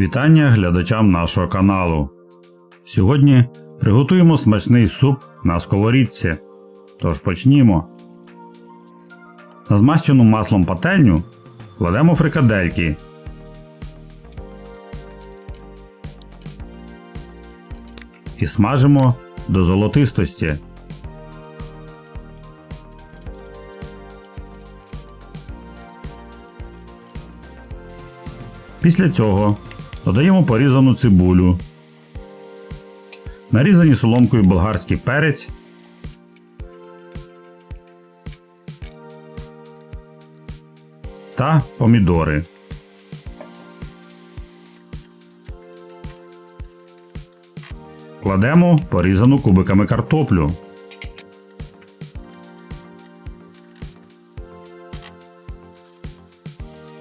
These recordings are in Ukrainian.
Вітання глядачам нашого каналу. Сьогодні приготуємо смачний суп на сковорідці. Тож почнімо. На змащену маслом пательню кладемо фрикадельки. І смажимо до золотистості. Після цього додаємо порізану цибулю, нарізані соломкою болгарський перець, та помідори. Кладемо порізану кубиками картоплю.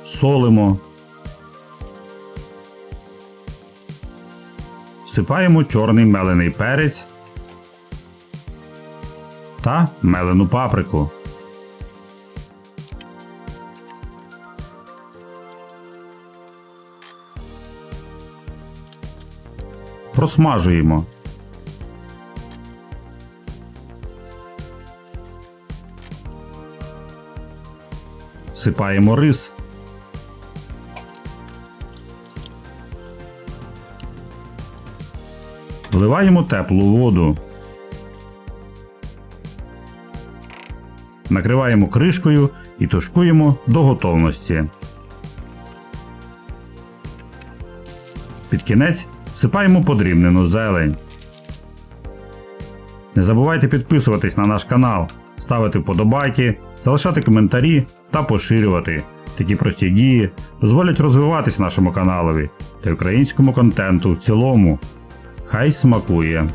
Солимо. Всипаємо чорний мелений перець та мелену паприку. Просмажуємо. Всипаємо рис. Вливаємо теплу воду. Накриваємо кришкою і тушкуємо до готовності. Під кінець всипаємо подрібнену зелень. Не забувайте підписуватись на наш канал, ставити вподобайки, залишати коментарі та поширювати. Такі прості дії дозволять розвиватись нашому каналові та українському контенту в цілому. Хай смакує!